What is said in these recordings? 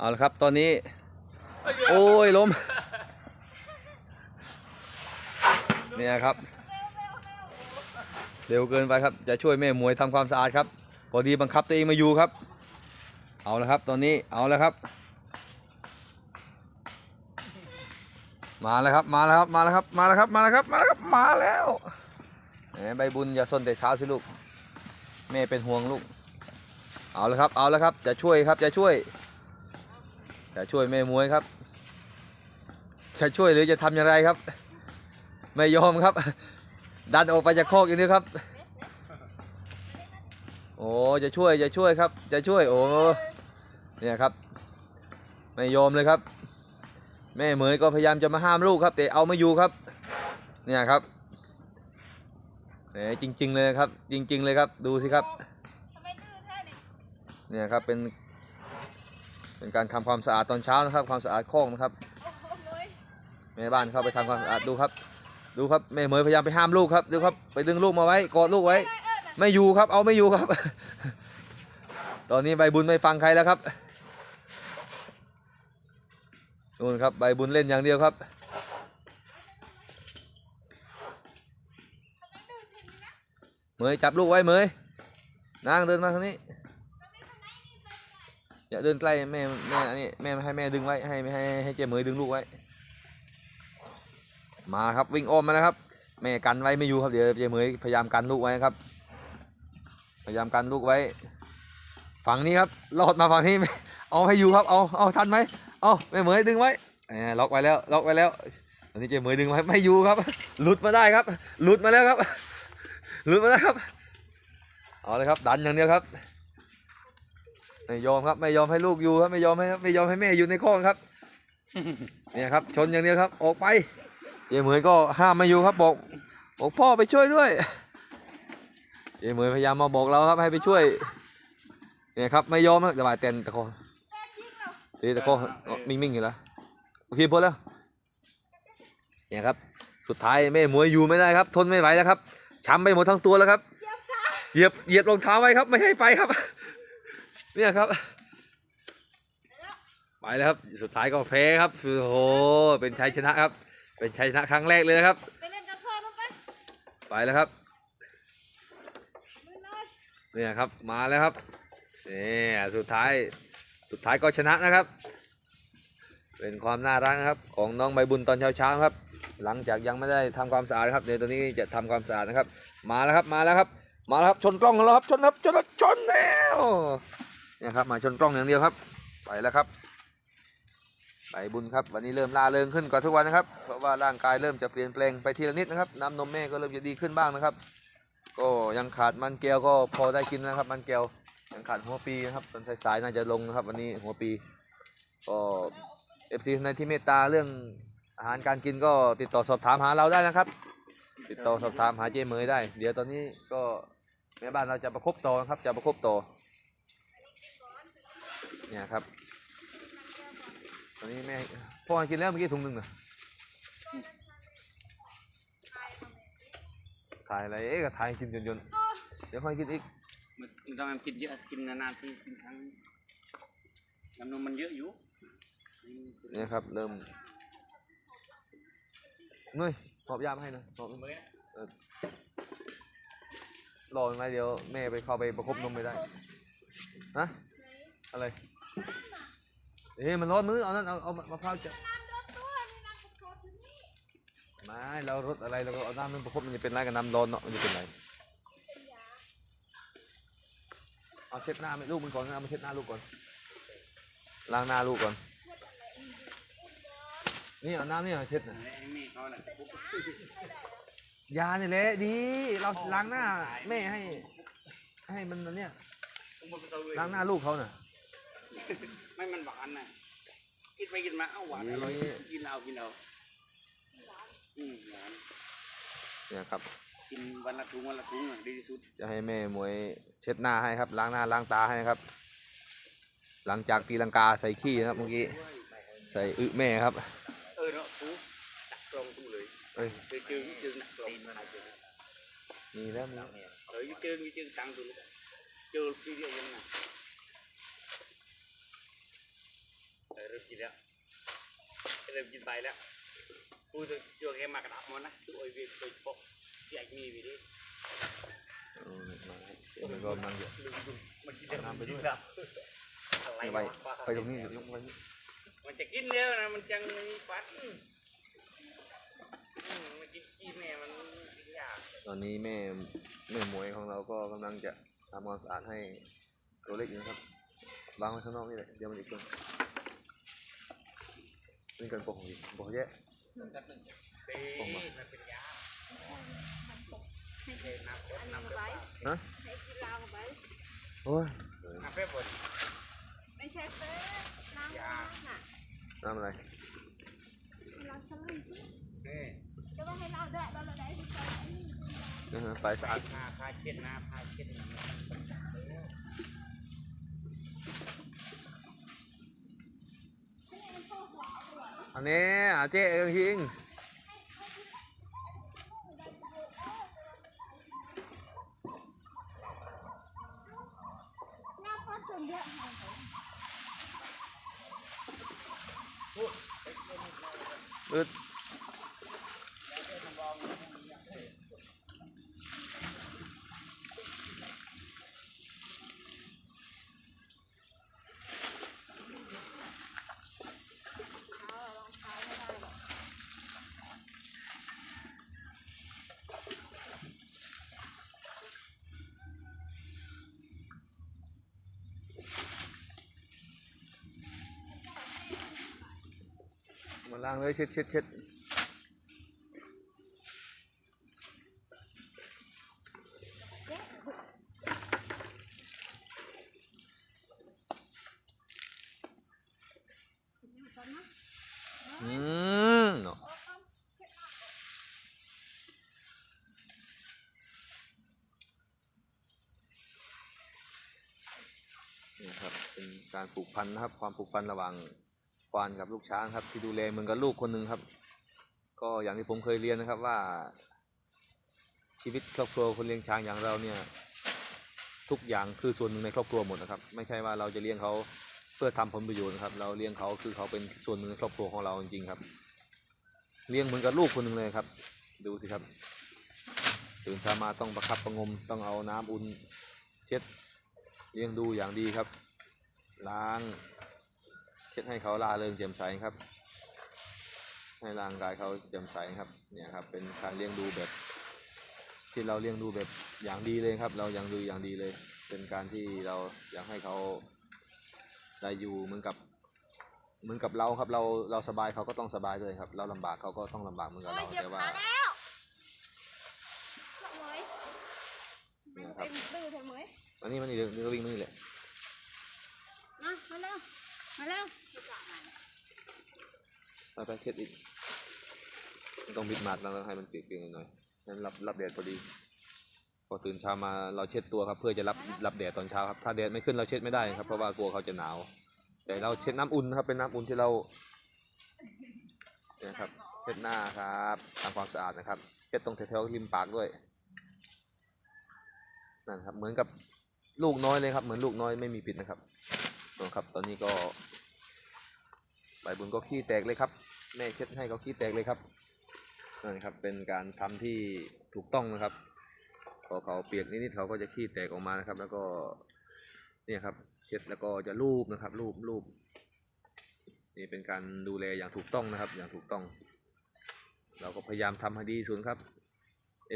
เอาละครับตอนนี้ โอ้ยล้มเนี่ยครับ เร็วเกินไปครับ จะช่วยแม่มวยทำความสะอาดครับพอดีบังคับตัวเองมาอยู่ครับ เอาละครับตอนนี้เอาแล้วครับ มาแล้วครับมาแล้วครับมาแล้วครับมาแล้วครับมาแล้วครับมาแล้วครับมาแล้วแหมใบบุญอย่าสนแต่เช้าสิลูกแม่เป็นห่วงลูก เอาแล้วครับเอาแล้วครับจะช่วยครับจะช่วย จะช่วยแม่มวยครับ จะช่วยหรือจะทำอย่างไรครับ ไม่ยอมครับ ดันออกไปจากคอกอย่างนี้ครับ โอ้จะช่วยจะช่วยครับ จะช่วยโอ้เนี่ยครับ ไม่ยอมเลยครับ แม่เหมยก็พยายามจะมาห้ามลูกครับ แต่เอาไม่อยู่ครับ เนี่ยครับแหมจริง ๆ เลยครับ จริง ๆ เลยครับ ดูสิครับเนี่ยครับเป็น เป็นการทำความสะอาดตอนเช้านะครับ ความสะอาดคอกนะครับแม่บ้านเข้าไปทำความสะอาดดูครับ ดูครับแม่เหมยพยายามไปห้ามลูกครับดูครับไปดึงลูกมาไว้กอดลูกไว้ ไม่อยู่ครับ เอาไม่อยู่ครับ ตอนนี้ใบบุญไม่ฟังใครแล้วครับนู่นครับใบบุญเล่นอย่างเดียวครับเหมยจับลูกไว้เหมยนางเดินมาทางนี้ อย่าเดินใกล้แม่แม่อันนี้แม่ให้แม่ดึงไว้ให้ให้ให้เจ๊เหมยดึงลูกไว้ มาครับวิ่งอ้อมมาแล้วครับ แม่กันไว้ไม่อยู่ครับเดี๋ยวเจ๊เหมยพยายามกันลูกไว้ครับ พยายามกันลูกไว้ ฝั่งนี้ครับลอดมาฝั่งนี้เอาให้อยู่ครับเอาเอาทันไหมเอาแม่เหมยดึงไว้แหมล็อกไว้แล้วล็อกไว้แล้วตอนนี้เจ๊เหมยดึงไว้ไม่อยู่ครับหลุดมาได้ครับหลุดมาแล้วครับหลุดมาแล้วครับเอาเลยครับดันอย่างเดียวครับ ไม่ยอมครับ ไม่ยอมให้ลูกอยู่ครับไม่ยอมให้ไม่ยอมให้แม่อยู่ในคอกครับเนี่ยครับ ชนอย่างเดียวครับ ออกไปเจ๊เหมยก็ห้ามไม่อยู่ครับบอกบอกพ่อไปช่วยด้วยเจ๊เหมยพยายามมาบอกเราครับให้ไปช่วยเนี่ยครับไม่ยอมครับจะบาดเต็นตะโคตีตะโคมิ่งมิ่งๆอยู่แล้วโอเคพ้นแล้วเนี่ยครับสุดท้ายแม่หมวยอยู่ไม่ได้ครับ ทนไม่ไหวแล้วครับช้ำไปหมดทั้งตัวแล้วครับเหยียบเหยียบรองเท้าไว้ครับไม่ให้ไปครับ เนี่ยครับ ไปแล้วครับ สุดท้ายก็แพ้ครับโอ้โหเป็นชัยชนะครับ เป็นชัยชนะครั้งแรกเลยนะครับ ไปเล่นกับพ่อมั้งปะไปแล้วครับมือเลยเนี่ยครับมาแล้วครับนี่สุดท้ายสุดท้ายก็ชนะนะครับ เป็นความน่ารักนะครับ ของน้องใบบุญตอนเช้าๆครับ หลังจากยังไม่ได้ทำความสะอาดครับเดี๋ยวตัวนี้จะทำความสะอาดนะครับ มาแล้วครับมาแล้วครับ มาแล้วครับชนกล้องแล้วครับชนครับชนแล้วชนแล้ว เนี่ยครับมาชนกล้องอย่างเดียวครับ ไปแล้วครับใบบุญครับวันนี้เริ่มล่าเริงขึ้นกว่าทุกวันนะครับ เพราะว่าร่างกายเริ่มจะเปลี่ยนแปลงไปทีละนิดนะครับน้ำนมแม่ก็เริ่มจะดีขึ้นบ้างนะครับ ก็ยังขาดมันแก้วก็พอได้กินนะครับ มันแก้วยังขาดหัวปีนะครับตอนสายๆน่าจะลงนะครับ วันนี้หัวปีก็เอฟซีในที่เมตตาเรื่องอาหารการกินก็ติดต่อสอบถามหาเราได้นะครับ ติดต่อสอบถามหาเจเมยได้ เดี๋ยวตอนนี้ก็แม่บ้านเราจะประคบต่อนะครับจะประคบต่อ เนี่ยครับ ตอนนี้แม่พ่อกินแล้วเมื่อกี้ถุงหนึ่งนะถ่ายอะไรเอ๊ะก็ถ่ายกินจนจนๆเดี๋ยวค่อยกินอีกมันมันต้องกินเยอะกินนานๆทีกินครั้งน้ำนมมันเยอะอยู่เนี่ยครับ เริ่มนุ้ยหอบยามาให้หนะหอบรอไหมเดี๋ยวแม่ไปเข้าไปประคบนมไม่ได้นะอะไร เอ๊ะมันร้อนมือเอานั่นเอาเอามะพร้าวจะน้ำโดนตัวนี่น้ำโคตรถึงนี่ไม่เรารถอะไรเราก็เอาน้ำมันประคบมันจะเป็นไรกับน้ำร้อนเนาะมันจะเป็นไรเอาเช็ดหน้าไหมลูกมันก่อนเอามาเช็ดหน้าลูกก่อนล้างหน้าลูกก่อน นี่เอาน้ำนี่เอาเช็ดนะไอ้แม่เขาแหละยาเนี่ยแหละดี เราล้างหน้าแม่ให้ ให้มันอันเนี่ยผมบอกไปตัวเลยล้างหน้าลูกเขาน่ะไม่มันห วานน่ะกินไปกินมาเอ้าหวานนี่อร่อยกินเอากินเอาอืมหวานเนี่ยครับ กินวันละถุงวันละถุงอะดีที่สุด จะให้แม่มวยเช็ดหน้าให้ครับ ล้างหน้าล้างตาให้ครับ หลังจากตีลังกาใส่ขี้นะครับเมื่อกี้ใส่อึแม่ครับ เออเนาะถุงจักกลองตู้เลยเอ้ยเคยเจอเจอหนักกลองมีแล้วมีเออเจอเจอตังตู้เลยเจอที่เรียกยังไง กินแล้วเริ่มกินไปแล้วกูจะโยกแค่มากระดับมันนะตัวไอ้เวียนตัวโปะที่ไอ้มีวิธีเออมาครับเดี๋ยวมันก็นั่งอยู่ลืมดูมันกินแล้วน้ำไปด้วยกินแล้วอะไรไปวะไปตรงนี้ยกไว้นี่มันจะกินแล้วนะมันจังมีฟัดอืมมันกินขี้แม่มันกินยากตอนนี้แม่แม่หมวยของเราก็กำลังจะทำความสะอาดให้ตัวเล็กอยู่นะครับวางไว้ข้างนอกนี่แหละเดี๋ยวมันอีกคน นี่กันปกของดิปกเยอะเต้มันเป็นยาเต้น้ำเป๊ปน้ำเป๊ปฮะให้กินเหล้าไปโอ้ยน้ำเป๊ปบดไม่ใช่เป๊ะน้ำยาน่ะน้ำอะไรเราสลิดนี่จะว่าให้เราแดดเราได้ที่ใจไอ้นี่นะฮะไฟสะอาดพาพาเช็ดน้ำพาเช็ดน้ำ อันนี้อาเจ๊เอิงฮิง หน้าพัดจนเยอะ อึดมา ล้างเลยเช็ดเช็ดเช็ดอืมเนาะนี่ครับเป็นการผูกพันนะครับ ความผูกพันระหว่าง ควานกับลูกช้างครับ ที่ดูแลเหมือนกับลูกคนหนึ่งครับ ก็อย่างที่ผมเคยเรียนนะครับว่า ชีวิตครอบครัวคนเลี้ยงช้างอย่างเราเนี่ย ทุกอย่างคือส่วนหนึ่งในครอบครัวหมดนะครับ ไม่ใช่ว่าเราจะเลี้ยงเขาเพื่อทำผลประโยชน์นะครับ เราเลี้ยงเขาคือเขาเป็นส่วนหนึ่งในครอบครัวของเราจริงๆครับ เลี้ยงเหมือนกับลูกคนหนึ่งเลยครับ ดูสิครับตื่นเช้ามาต้องประคับประงมต้องเอาน้ำอุ่นเช็ดเลี้ยงดูอย่างดีครับ ล้าง ช็ดให้เขาลาเริงแจ่มใสครับ ให้ร่างกายเขาแจ่มใสครับ เนี่ยครับ เป็นการเลี้ยงดูแบบ ที่เราเลี้ยงดูแบบอย่างดีเลยครับ เรายังดูอย่างดีเลย เป็นการที่เราอยากให้เขาได้อยู่เหมือนกับเหมือนกับเราครับ เราเราสบายเขาก็ต้องสบายด้วยครับ เราลำบากเขาก็ต้องลำบากเหมือนกับโอ้ยเราเจ็บแต่ขาว่าแล้วเหมยเนี่ยคเต็รับมตื้อเถอะเหมยอันนี้มันนี่เดี๋ยวนี่ก็วิ่งมานี่แหละมามาเร็ว มาเร็วไปไปเช็ดอีกมันต้องบิดมาดแล้วให้มันเปียกๆหน่อยๆให้มันรับรับแดดพอดีพอตื่นเช้ามาเราเช็ดตัวครับ เพื่อจะรับรับแดดตอนเช้าครับถ้าแดดไม่ขึ้นเราเช็ดไม่ได้ครับเพราะว่ากลัวเขาจะหนาว แต่เราเช็ดน้ำอุ่นครับเป็นน้ำอุ่นที่เราเนี่ยครับเช็ดหน้าครับทำความสะอาดนะครับเช็ดตรงแถวๆริมปากด้วยนั่นครับเหมือนกับลูกน้อยเลยครับ เหมือนลูกน้อยไม่มีผิดนะครับ นะครับ ตอนนี้ก็ใบบุญก็ขี้แตกเลยครับ แม่เช็ดให้เขาขี้แตกเลยครับนั่นครับเป็นการทำที่ถูกต้องนะครับพอเขาเปียกนิดๆเขาก็จะขี้แตกออกมานะครับ แล้วก็เนี่ยครับเช็ดแล้วก็จะลูบนะครับลูบลูบนี่เป็นการดูแลอย่างถูกต้องนะครับ อย่างถูกต้อง เราก็พยายามทำให้ดีที่สุดครับ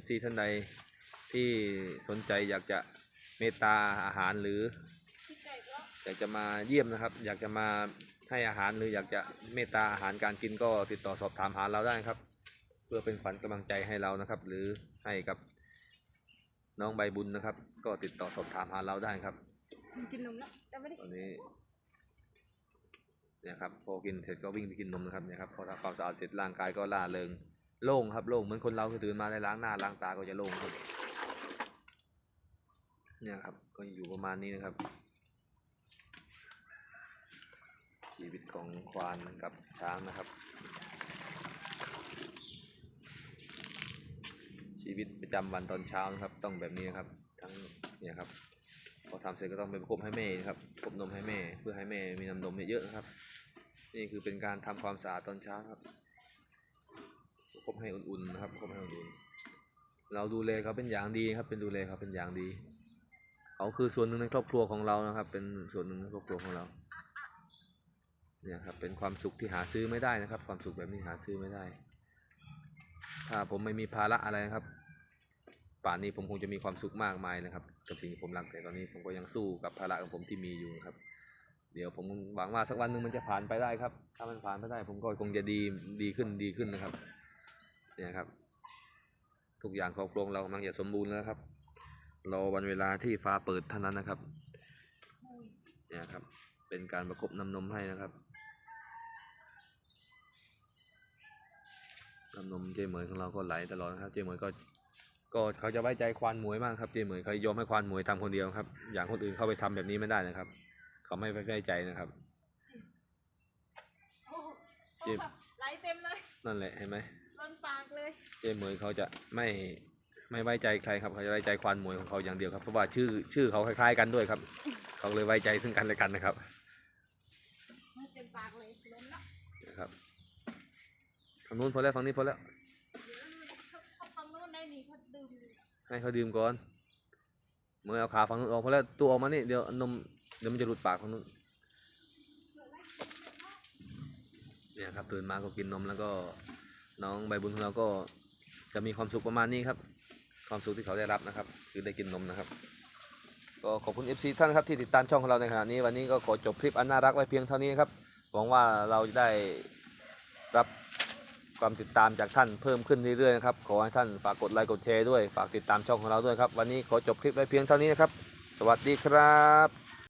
FC ท่านใดที่สนใจอยากจะเมตตาอาหารหรือ อยากจะมาเยี่ยมนะครับ อยากจะมาให้อาหารหรืออยากจะเมตตาอาหารการกินก็ติดต่อสอบถามหาเราได้ครับ เพื่อเป็นขวัญกำลังใจให้เรานะครับ หรือให้กับน้องใบบุญนะครับ ก็ติดต่อสอบถามหาเราได้ครับกินนมแล้วแต่ไม่ได้ตอนนี้เนี่ยครับพอกินเสร็จก็วิ่งไปกินนมนะครับเนี่ยครับพอทำความสะอาดเสร็จร่างกายก็ล่าเริงโล่งครับโล่งเหมือนคนเราคือตื่นมาได้ล้างหน้าล้างตาก็จะโล่งครับเนี่ยครับก็อยู่ประมาณนี้นะครับ ชีวิต ของควานกับช้างนะครับ ชีวิตประจำวันตอนเช้านะครับ ต้องแบบนี้นะครับ ทั้งเนี่ยครับพอทำเสร็จก็ต้องไปประคบให้แม่นะครับคบนมให้แม่ เพื่อให้แม่มีน้ำนมเยอะๆนะครับ นี่คือเป็นการทำความสะอาดตอนเช้าครับคบให้อุ่นๆนะครับคบให้อุ่นๆเราดูแลเขาเป็นอย่างดีครับ เป็นดูแลเขาเป็นอย่างดี เขาคือส่วนหนึ่งในครอบครัวของเรานะครับ เป็นส่วนหนึ่งในครอบครัวของเรา เนี่ยครับเป็นความสุขที่หาซื้อไม่ได้นะครับ ความสุขแบบนี้หาซื้อไม่ได้ ถ้าผมไม่มีภาระอะไรนะครับ ป่านนี้ผมคงจะมีความสุขมากมายนะครับ กับสิ่งที่ผมรักแต่ตอนนี้ผมก็ยังสู้กับภาระของผมที่มีอยู่นะครับ เดี๋ยวผมหวังว่าสักวันหนึ่งมันจะผ่านไปได้ครับ ถ้ามันผ่านไปได้ ผมก็คงจะดีดีขึ้นดีขึ้นนะครับ เนี่ยครับ ทุกอย่างครอบครัวเรากำลังจะสมบูรณ์แล้วครับรอวันเวลาที่ฟ้าเปิดเท่านั้นนะครับเนี่ยครับเป็นการประคบน้ำนมให้นะครับ น้ำนมเจเหมยของเราก็ไหลตลอดนะครับ เจเหมยก็ก็เขาจะไว้ใจควานหมวยมากครับเจเหมยเขายอมให้ควานหมวยทำคนเดียวครับ อย่างคนอื่นเข้าไปทำแบบนี้ไม่ได้นะครับ เขาไม่ไว้ใจนะครับโอ้โหเจ็บไหลเต็มเลยนั่นแหละเห็นไหมล้นปากเลย เจเหมยเขาจะไม่ไม่ไว้ใจใครครับเขาจะไว้ใจควานหมวยของเขาอย่างเดียวครับเพราะว่าชื่อชื่อเขาคล้ายๆกันด้วยครับ เขาเลยไว้ใจซึ่งกันและกันนะครับเต็มปากเลยล้นละนะครับ ฝั่งนู้นพอแล้วฝั่งนี้พอแล้วเดี๋ยวเขาเขาฟังโน้นได้นี่เขาดื่มอยู่ให้เขาดื่มก่อนเมื่อเอาขาฝั่งนู้นออกพอแล้วตัวออกมานี่เดี๋ยวนมเดี๋ยวมันจะหลุดปากฝั่งนู้นเนี่ยครับตื่นมาก็กินนมแล้วก็น้องใบบุญของเราก็จะมีความสุขประมาณนี้ครับ ความสุขที่เขาได้รับนะครับ คือได้กินนมนะครับ ก็ขอบคุณ FC ท่านนะครับที่ติดตามช่องของเราในขณะนี้ วันนี้ก็ขอจบคลิปอันน่ารักไว้เพียงเท่านี้ครับหวังว่าเราจะได้รับ ความติดตามจากท่านเพิ่มขึ้นเรื่อยๆนะครับขอให้ท่านฝากกดไลค์กดแชร์ด้วยฝากติดตามช่องของเราด้วยครับวันนี้ขอจบคลิปไว้เพียงเท่านี้นะครับ สวัสดีครับ